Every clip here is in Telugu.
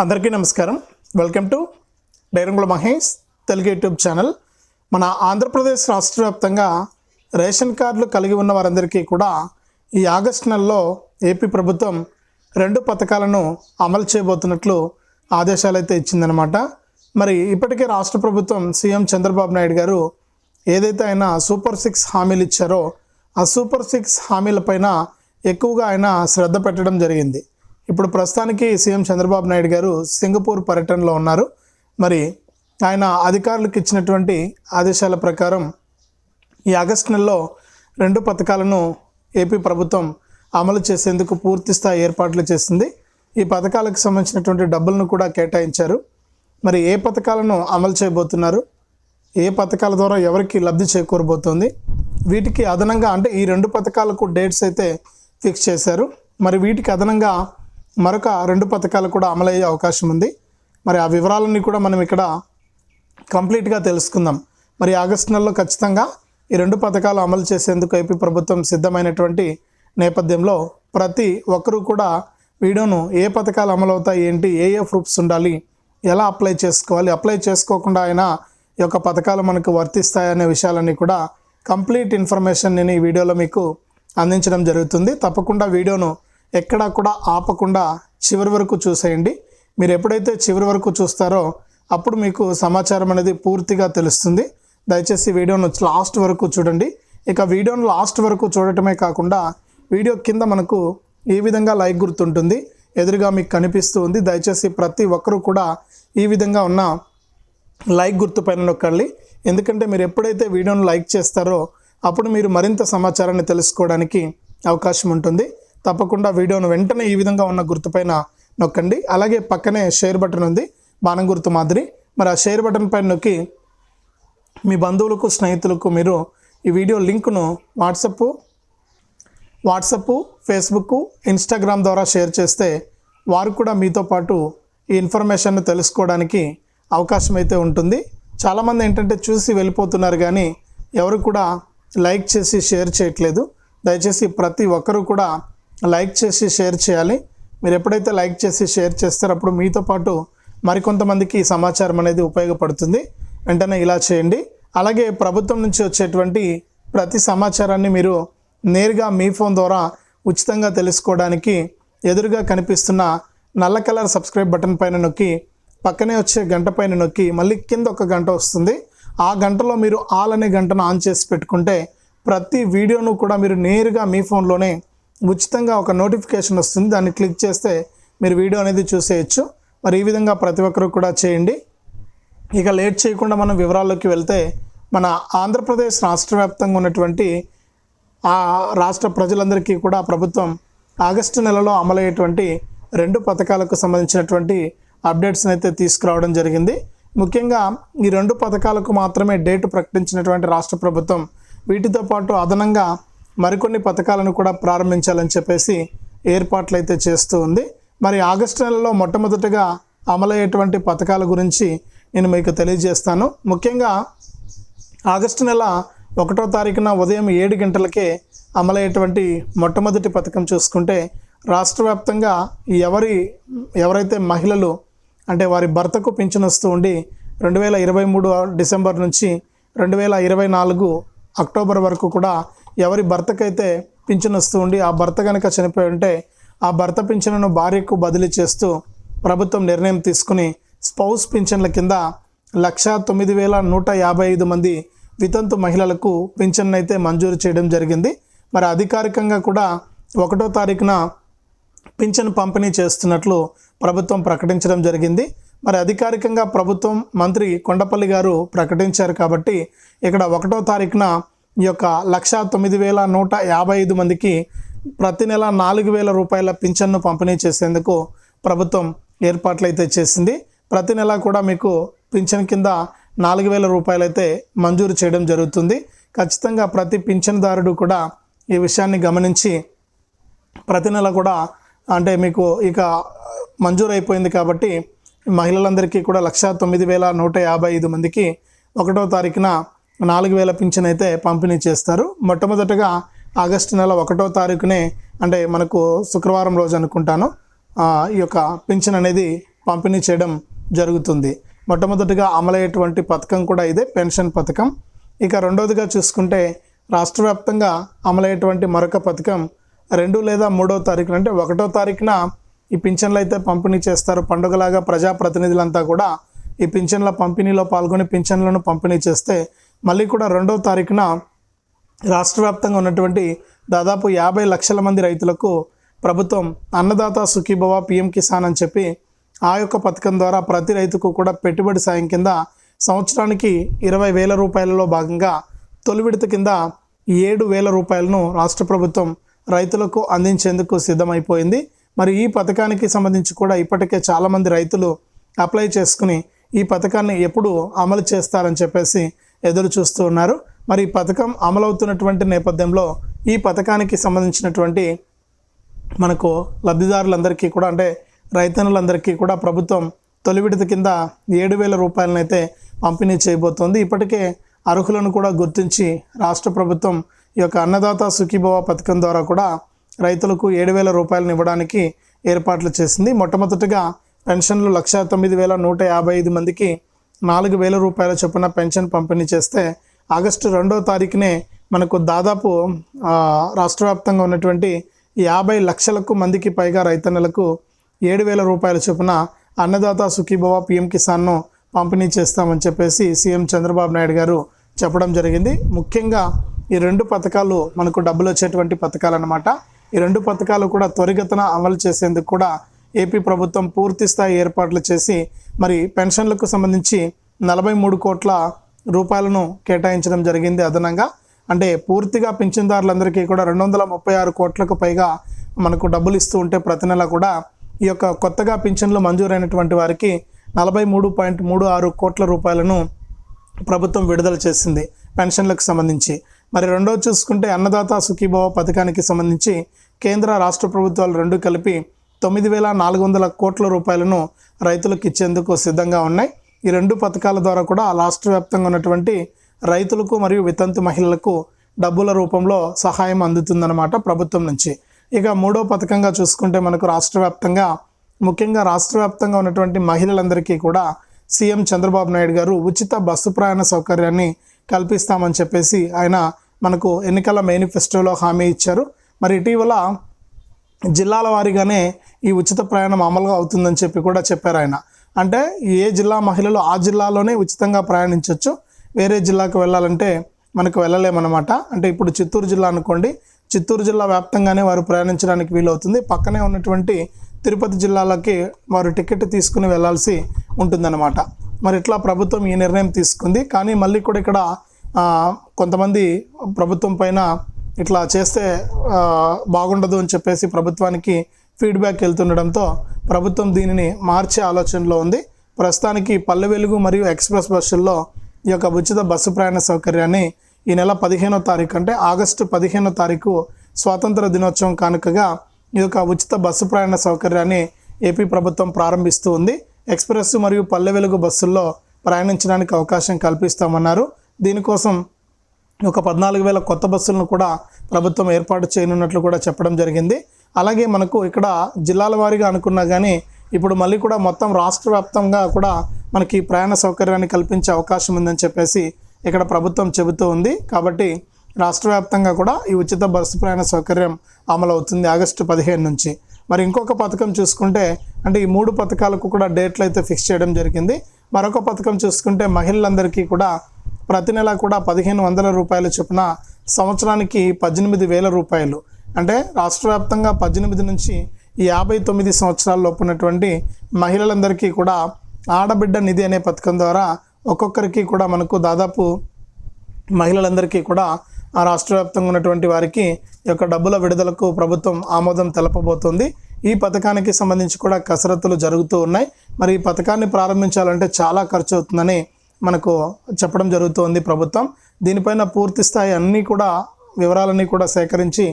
అందరికీ నమస్కారం. Welcome to Dairangula Mahesh Telugu YouTube channel. మన ఆంధ్రప్రదేశ్ రాష్ట్ర వ్యాప్తంగా రేషన్ కార్డులు కలిగి ఉన్న వారందరికీ కూడా ఈ ఆగస్టు నెలలో ఏపీ ప్రభుత్వం రెండు పథకాలను అమలు చేయబోతున్నట్లు ఆదేశాలు అయితే ఇచ్చిందనమాట మరి ఇప్పటికే రాష్ట్ర ప్రభుత్వం సీఎం చంద్రబాబు నాయుడు గారు ఏదైతే ఆయన సూపర్ సిక్స్ హామీలు ఇచ్చారో ఆ సూపర్ సిక్స్ హామీలపైన ఎక్కువగా ఆయన శ్రద్ధ పెట్టడం జరిగింది. ఇప్పుడు ప్రస్తుతానికి సీఎం చంద్రబాబు నాయుడు గారు సింగపూర్ పర్యటనలో ఉన్నారు. మరి ఆయన అధికారులకు ఇచ్చినటువంటి ఆదేశాల ప్రకారం ఈ ఆగస్టు నెలలో రెండు పథకాలను ఏపీ ప్రభుత్వం అమలు చేసేందుకు పూర్తి స్థాయి ఏర్పాట్లు చేసింది. ఈ పథకాలకు సంబంధించినటువంటి డబ్బులను కూడా కేటాయించారు. మరి ఏ పథకాలను అమలు చేయబోతున్నారు? ఏ పథకాల ద్వారా ఎవరికి లబ్ధి చేకూరబోతోంది? వీటికి అదనంగా అంటే ఈ రెండు పథకాలకు డేట్స్ అయితే ఫిక్స్ చేశారు. మరి వీటికి అదనంగా మరొక రెండు పథకాలు కూడా అమలయ్యే అవకాశం ఉంది. మరి ఆ వివరాలన్నీ కూడా మనం ఇక్కడ కంప్లీట్గా తెలుసుకుందాం. మరి ఆగస్టు నెలలో ఖచ్చితంగా ఈ రెండు పథకాలు అమలు చేసేందుకు ఏపీ ప్రభుత్వం సిద్ధమైనటువంటి నేపథ్యంలో ప్రతి ఒక్కరూ కూడా వీడియోను ఏ పథకాలు అమలు అవుతాయి ఏంటి ఏ ఏ ప్రూఫ్స్ ఉండాలి ఎలా అప్లై చేసుకోవాలి అప్లై చేసుకోకుండా అయినా ఈ యొక్క పథకాలు మనకు వర్తిస్తాయనే విషయాలన్నీ కూడా కంప్లీట్ ఇన్ఫర్మేషన్ నేను ఈ వీడియోలో మీకు అందించడం జరుగుతుంది. తప్పకుండా వీడియోను ఎక్కడా కూడా ఆపకుండా చివరి వరకు చూసేయండి. మీరు ఎప్పుడైతే చివరి వరకు చూస్తారో అప్పుడు మీకు సమాచారం అనేది పూర్తిగా తెలుస్తుంది. దయచేసి వీడియోను లాస్ట్ వరకు చూడండి. ఇక వీడియోను లాస్ట్ వరకు చూడటమే కాకుండా వీడియో కింద మనకు ఈ విధంగా లైక్ గుర్తుంటుంది. ఎదురుగా మీకు కనిపిస్తూ ఉంది. దయచేసి ప్రతి ఒక్కరూ కూడా ఈ విధంగా ఉన్న లైక్ గుర్తు పైన నొక్కండి. ఎందుకంటే మీరు ఎప్పుడైతే వీడియోను లైక్ చేస్తారో అప్పుడు మీరు మరింత సమాచారాన్ని తెలుసుకోవడానికి అవకాశం ఉంటుంది. తప్పకుండా వీడియోను వెంటనే ఈ విధంగా ఉన్న గుర్తుపైన నొక్కండి. అలాగే పక్కనే షేర్ బటన్ ఉంది. బాణం గుర్తు మాదిరి. మరి ఆ షేర్ బటన్ పైన నొక్కి మీ బంధువులకు స్నేహితులకు మీరు ఈ వీడియో లింకును వాట్సప్ వాట్సప్ ఫేస్బుక్ ఇన్స్టాగ్రామ్ ద్వారా షేర్ చేస్తే వారు కూడా మీతో పాటు ఈ ఇన్ఫర్మేషన్ను తెలుసుకోవడానికి అవకాశం అయితే ఉంటుంది. చాలామంది ఏంటంటే చూసి వెళ్ళిపోతున్నారు కానీ ఎవరు కూడా లైక్ చేసి షేర్ చేయట్లేదు. దయచేసి ప్రతి ఒక్కరూ కూడా లైక్ చేసి షేర్ చేయాలి. మీరు ఎప్పుడైతే లైక్ చేసి షేర్ చేస్తారో అప్పుడు మీతో పాటు మరికొంతమందికి ఈ సమాచారం అనేది ఉపయోగపడుతుంది. వెంటనే ఇలా చేయండి. అలాగే ప్రభుత్వం నుంచి వచ్చేటువంటి ప్రతి సమాచారాన్ని మీరు నేరుగా మీ ఫోన్ ద్వారా ఉచితంగా తెలుసుకోవడానికి ఎదురుగా కనిపిస్తున్న నల్ల కలర్ సబ్స్క్రైబ్ బటన్ పైన నొక్కి పక్కనే వచ్చే గంట పైన నొక్కి మళ్ళీ కింద ఒక గంట వస్తుంది. ఆ గంటలో మీరు ఆల్ అనే గంటను ఆన్ చేసి పెట్టుకుంటే ప్రతి వీడియోను కూడా మీరు నేరుగా మీ ఫోన్లోనే ఉచితంగా ఒక నోటిఫికేషన్ వస్తుంది. దాన్ని క్లిక్ చేస్తే మీరు వీడియో అనేది చూసేయచ్చు. మరి ఈ విధంగా ప్రతి ఒక్కరు కూడా చేయండి. ఇక లేట్ చేయకుండా మనం వివరాల్లోకి వెళ్తే మన ఆంధ్రప్రదేశ్ రాష్ట్ర వ్యాప్తంగా ఉన్నటువంటి ఆ రాష్ట్ర ప్రజలందరికీ కూడా ప్రభుత్వం ఆగస్టు నెలలో అమలయ్యేటువంటి రెండు పథకాలకు సంబంధించినటువంటి అప్డేట్స్ని అయితే తీసుకురావడం జరిగింది. ముఖ్యంగా ఈ రెండు పథకాలకు మాత్రమే డేట్ ప్రకటించినటువంటి రాష్ట్ర ప్రభుత్వం వీటితో పాటు అదనంగా మరికొన్ని పథకాలను కూడా ప్రారంభించాలని చెప్పేసి ఏర్పాట్లు అయితే చేస్తూ ఉంది. మరి ఆగస్టు నెలలో మొట్టమొదటగా అమలయ్యేటువంటి పథకాల గురించి నేను మీకు తెలియజేస్తాను. ముఖ్యంగా ఆగస్టు నెల ఒకటో తారీఖున ఉదయం ఏడు గంటలకే అమలయ్యేటువంటి మొట్టమొదటి పథకం చూసుకుంటే రాష్ట్ర వ్యాప్తంగా ఎవరి ఎవరైతే మహిళలు అంటే వారి భర్తకు పింఛను వస్తూ ఉండి రెండు వేల ఇరవై మూడు డిసెంబర్ నుంచి రెండు వేల ఇరవై నాలుగు అక్టోబర్ వరకు కూడా ఎవరి భర్తకైతే పింఛను వస్తూ ఉండి ఆ భర్త కనుక చనిపోయి ఉంటే ఆ భర్త పింఛనును భార్యకు బదిలీ చేస్తూ ప్రభుత్వం నిర్ణయం తీసుకుని స్పౌస్ పింఛన్ల కింద లక్ష తొమ్మిది వేల నూట యాభై ఐదు మంది వితంతు మహిళలకు పింఛన్ అయితే మంజూరు చేయడం జరిగింది. మరి అధికారికంగా కూడా ఒకటో తారీఖున పింఛన్ పంపిణీ చేస్తున్నట్లు ప్రభుత్వం ప్రకటించడం జరిగింది. మరి అధికారికంగా ప్రభుత్వం మంత్రి కొండపల్లి గారు ప్రకటించారు కాబట్టి ఇక్కడ ఒకటో తారీఖున ఈ యొక్క లక్ష తొమ్మిది వేల నూట యాభై ఐదు మందికి ప్రతి నెల నాలుగు వేల రూపాయల పింఛన్ను పంపిణీ చేసేందుకు ప్రభుత్వం ఏర్పాట్లు అయితే చేసింది. ప్రతి నెల కూడా మీకు పింఛన్ కింద నాలుగు వేల రూపాయలు అయితే మంజూరు చేయడం జరుగుతుంది. ఖచ్చితంగా ప్రతి పింఛన్దారుడు కూడా ఈ విషయాన్ని గమనించి ప్రతి నెల కూడా అంటే మీకు ఇక మంజూరు అయిపోయింది కాబట్టి మహిళలందరికీ కూడా లక్ష తొమ్మిది వేల నూట యాభై ఐదు మందికి ఒకటో తారీఖున నాలుగు వేల పింఛన్ అయితే పంపిణీ చేస్తారు. మొట్టమొదటగా ఆగస్టు నెల ఒకటో తారీఖునే అంటే మనకు శుక్రవారం రోజు అనుకుంటాను ఈ యొక్క పింఛన్ అనేది పంపిణీ చేయడం జరుగుతుంది. మొట్టమొదటిగా అమలయ్యేటువంటి పథకం కూడా ఇదే పెన్షన్ పథకం. ఇక రెండవదిగా చూసుకుంటే రాష్ట్ర వ్యాప్తంగా అమలయ్యేటువంటి మరొక పథకం రెండు లేదా మూడో తారీఖున అంటే ఒకటో తారీఖున ఈ పింఛన్లు అయితే పంపిణీ చేస్తారు. పండుగలాగా ప్రజాప్రతినిధులంతా కూడా ఈ పింఛన్ల పంపిణీలో పాల్గొని పింఛన్లను పంపిణీ చేస్తే మళ్ళీ కూడా రెండవ తారీఖున రాష్ట్ర వ్యాప్తంగా ఉన్నటువంటి దాదాపు యాభై లక్షల మంది రైతులకు ప్రభుత్వం అన్నదాత సుఖీభవ పిఎం కిసాన్ అని చెప్పి ఆ యొక్క పథకం ద్వారా ప్రతి రైతుకు కూడా పెట్టుబడి సాయం కింద సంవత్సరానికి ఇరవై వేల రూపాయలలో భాగంగా తొలి విడత కింద ఏడు వేల రూపాయలను రాష్ట్ర ప్రభుత్వం రైతులకు అందించేందుకు సిద్ధమైపోయింది. మరి ఈ పథకానికి సంబంధించి కూడా ఇప్పటికే చాలామంది రైతులు అప్లై చేసుకుని ఈ పథకాన్ని ఎప్పుడు అమలు చేస్తారని చెప్పేసి ఎదురు చూస్తూ ఉన్నారు. మరి ఈ పథకం అమలవుతున్నటువంటి నేపథ్యంలో ఈ పథకానికి సంబంధించినటువంటి మనకు లబ్ధిదారులందరికీ కూడా అంటే రైతన్నులందరికీ కూడా ప్రభుత్వం తొలి విడత కింద ఏడు వేల రూపాయలనైతే పంపిణీ చేయబోతోంది. ఇప్పటికే అర్హులను కూడా గుర్తించి రాష్ట్ర ప్రభుత్వం ఈ యొక్క అన్నదాత సుఖీభవ పథకం ద్వారా కూడా రైతులకు ఏడు వేల రూపాయలను ఇవ్వడానికి ఏర్పాట్లు చేసింది. మొట్టమొదటిగా పెన్షన్లు లక్ష తొమ్మిది వేల నూట యాభై ఐదు మందికి నాలుగు వేల రూపాయల చొప్పున పెన్షన్ పంపిణీ చేస్తే ఆగస్టు రెండో తారీఖునే మనకు దాదాపు రాష్ట్ర వ్యాప్తంగా ఉన్నటువంటి యాభై లక్షలకు మందికి పైగా రైతన్నలకు ఏడు వేల రూపాయల చొప్పున అన్నదాత సుఖీభవ పిఎం కిసాన్ను పంపిణీ చేస్తామని చెప్పేసి సీఎం చంద్రబాబు నాయుడు గారు చెప్పడం జరిగింది. ముఖ్యంగా ఈ రెండు పథకాలు మనకు డబ్బులు వచ్చేటువంటి పథకాలు అన్నమాట. ఈ రెండు పథకాలు కూడా త్వరిగతన అమలు చేసేందుకు కూడా ఏపీ ప్రభుత్వం పూర్తి స్థాయి ఏర్పాట్లు చేసి మరి పెన్షన్లకు సంబంధించి నలభై మూడు కోట్ల రూపాయలను కేటాయించడం జరిగింది అదనంగా. అంటే పూర్తిగా పింఛన్దారులందరికీ కూడా రెండు వందల ముప్పై ఆరు కోట్లకు పైగా మనకు డబ్బులు ఇస్తూ ఉంటే ప్రతి నెల కూడా ఈ యొక్క కొత్తగా పింఛన్లు మంజూరైనటువంటి వారికి నలభై మూడు పాయింట్ మూడు ఆరు కోట్ల రూపాయలను ప్రభుత్వం విడుదల చేసింది పెన్షన్లకు సంబంధించి. మరి రెండో చూసుకుంటే అన్నదాత సుఖీభవ పథకానికి సంబంధించి కేంద్ర రాష్ట్ర ప్రభుత్వాలు రెండు కలిపి తొమ్మిది వేల నాలుగు వందల కోట్ల రూపాయలను రైతులకు ఇచ్చేందుకు సిద్ధంగా ఉన్నాయి. ఈ రెండు పథకాల ద్వారా కూడా రాష్ట్ర వ్యాప్తంగా ఉన్నటువంటి రైతులకు మరియు వితంతు మహిళలకు డబ్బుల రూపంలో సహాయం అందుతుందన్నమాట ప్రభుత్వం నుంచి. ఇక మూడో పథకంగా చూసుకుంటే మనకు రాష్ట్ర వ్యాప్తంగా ముఖ్యంగా రాష్ట్ర వ్యాప్తంగా ఉన్నటువంటి మహిళలందరికీ కూడా సీఎం చంద్రబాబు నాయుడు గారు ఉచిత బస్సు ప్రయాణ సౌకర్యాన్ని కల్పిస్తామని చెప్పేసి ఆయన మనకు ఎన్నికల మేనిఫెస్టోలో హామీ ఇచ్చారు. మరి ఇటీవల జిల్లాల వారీగానే ఈ ఉచిత ప్రయాణం అమలుగా అవుతుందని చెప్పి కూడా చెప్పారు ఆయన. అంటే ఏ జిల్లా మహిళలు ఆ జిల్లాలోనే ఉచితంగా ప్రయాణించవచ్చు వేరే జిల్లాకు వెళ్ళాలంటే మనకు వెళ్ళలేమన్నమాట. అంటే ఇప్పుడు చిత్తూరు జిల్లా అనుకోండి చిత్తూరు జిల్లా వ్యాప్తంగానే వారు ప్రయాణించడానికి వీలవుతుంది. పక్కనే ఉన్నటువంటి తిరుపతి జిల్లాలకి వారు టికెట్ తీసుకుని వెళ్ళాల్సి ఉంటుందన్నమాట. మరి ఇట్లా ప్రభుత్వం ఈ నిర్ణయం తీసుకుంది. కానీ మళ్ళీ కూడా ఇక్కడ కొంతమంది ప్రభుత్వం పైన ఇట్లా చేస్తే బాగుండదు అని చెప్పేసి ప్రభుత్వానికి ఫీడ్బ్యాక్ వెళ్తుండడంతో ప్రభుత్వం దీనిని మార్చే ఆలోచనలో ఉంది. ప్రస్తుతానికి పల్లె వెలుగు మరియు ఎక్స్ప్రెస్ బస్సుల్లో ఈ యొక్క ఉచిత బస్సు ప్రయాణ సౌకర్యాన్ని ఈ నెల పదిహేనో తారీఖు అంటే ఆగస్టు పదిహేనో తారీఖు స్వాతంత్ర దినోత్సవం కానుకగా ఈ యొక్క ఉచిత బస్సు ప్రయాణ సౌకర్యాన్ని ఏపీ ప్రభుత్వం ప్రారంభిస్తూ ఉంది. ఎక్స్ప్రెస్ మరియు పల్లె వెలుగు బస్సుల్లో ప్రయాణించడానికి అవకాశం కల్పిస్తామన్నారు. దీనికోసం ఒక పద్నాలుగు వేల కొత్త బస్సులను కూడా ప్రభుత్వం ఏర్పాటు చేయనున్నట్లు కూడా చెప్పడం జరిగింది. అలాగే మనకు ఇక్కడ జిల్లాల వారీగా అనుకున్నా కానీ ఇప్పుడు మళ్ళీ కూడా మొత్తం రాష్ట్ర వ్యాప్తంగా కూడా మనకి ప్రయాణ సౌకర్యాన్ని కల్పించే అవకాశం ఉందని చెప్పేసి ఇక్కడ ప్రభుత్వం చెబుతూ ఉంది. కాబట్టి రాష్ట్ర వ్యాప్తంగా కూడా ఈ ఉచిత బస్సు ప్రయాణ సౌకర్యం అమలవుతుంది ఆగస్టు పదిహేను నుంచి. మరి ఇంకొక పథకం చూసుకుంటే అంటే ఈ మూడు పథకాలకు కూడా డేట్లు అయితే ఫిక్స్ చేయడం జరిగింది. మరొక పథకం చూసుకుంటే మహిళలందరికీ కూడా ప్రతి నెల కూడా పదిహేను వందల రూపాయల చొప్పున సంవత్సరానికి పద్దెనిమిది వేల రూపాయలు. అంటే రాష్ట్ర వ్యాప్తంగా పద్దెనిమిది నుంచి యాభై తొమ్మిది సంవత్సరాల లోపు ఉన్నటువంటి మహిళలందరికీ కూడా ఆడబిడ్డ నిధి అనే పథకం ద్వారా ఒక్కొక్కరికి కూడా మనకు దాదాపు మహిళలందరికీ కూడా ఆ రాష్ట్ర వ్యాప్తంగా ఉన్నటువంటి వారికి ఈ యొక్క డబ్బుల విడుదలకు ప్రభుత్వం ఆమోదం తెలపబోతోంది. ఈ పథకానికి సంబంధించి కూడా కసరత్తులు జరుగుతూ ఉన్నాయి. మరి ఈ పథకాన్ని ప్రారంభించాలంటే చాలా ఖర్చు అవుతుందని మనకు చెప్పడం జరుగుతోంది ప్రభుత్వం. దీనిపైన పూర్తి స్థాయి అన్నీ కూడా వివరాలన్నీ కూడా సేకరించి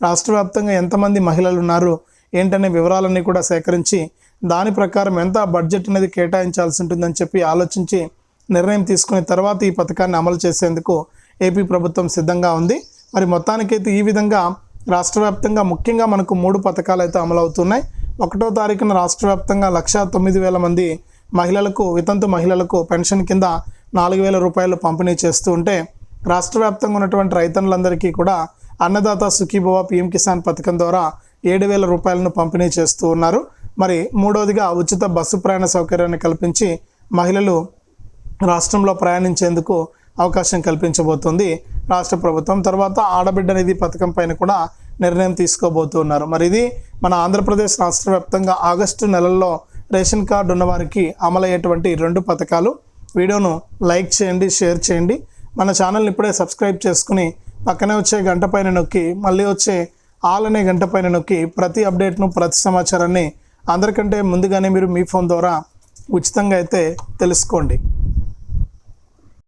రాష్ట్ర వ్యాప్తంగా ఎంతమంది మహిళలు ఉన్నారు ఏంటనే వివరాలన్నీ కూడా సేకరించి దాని ప్రకారం ఎంత బడ్జెట్ అనేది కేటాయించాల్సి ఉంటుందని చెప్పి ఆలోచించి నిర్ణయం తీసుకున్న తర్వాత ఈ పథకాన్ని అమలు చేసేందుకు ఏపీ ప్రభుత్వం సిద్ధంగా ఉంది. మరి మొత్తానికైతే ఈ విధంగా రాష్ట్ర వ్యాప్తంగా ముఖ్యంగా మనకు మూడు పథకాలు అయితే అమలవుతున్నాయి. ఒకటో తారీఖున రాష్ట్ర వ్యాప్తంగా లక్షా తొమ్మిది వేల మంది మహిళలకు వితంతు మహిళలకు పెన్షన్ కింద నాలుగు వేల రూపాయలు పంపిణీ చేస్తూ ఉంటే రాష్ట్ర వ్యాప్తంగా ఉన్నటువంటి రైతన్నులందరికీ కూడా అన్నదాత సుఖీభవ పిఎం కిసాన్ పథకం ద్వారా ఏడు వేల రూపాయలను పంపిణీ చేస్తూ ఉన్నారు. మరి మూడవదిగా ఉచిత బస్సు ప్రయాణ సౌకర్యాన్ని కల్పించి మహిళలు రాష్ట్రంలో ప్రయాణించేందుకు అవకాశం కల్పించబోతుంది రాష్ట్ర ప్రభుత్వం. తర్వాత ఆడబిడ్డ నిధి పథకం పైన కూడా నిర్ణయం తీసుకోబోతున్నారు. మరి ఇది మన ఆంధ్రప్రదేశ్ రాష్ట్ర వ్యాప్తంగా ఆగస్టు నెలల్లో రేషన్ కార్డు ఉన్నవారికి అమలయ్యేటువంటి రెండు పథకాలు. వీడియోను లైక్ చేయండి షేర్ చేయండి. మన ఛానల్ని ఇప్పుడే సబ్స్క్రైబ్ చేసుకుని పక్కనే వచ్చే గంట పైన నొక్కి మళ్ళీ వచ్చే ఆల్ అనే గంట పైన నొక్కి ప్రతి అప్డేట్ను ప్రతి సమాచారాన్ని అందరికంటే ముందుగానే మీరు మీ ఫోన్ ద్వారా ఉచితంగా అయితే తెలుసుకోండి.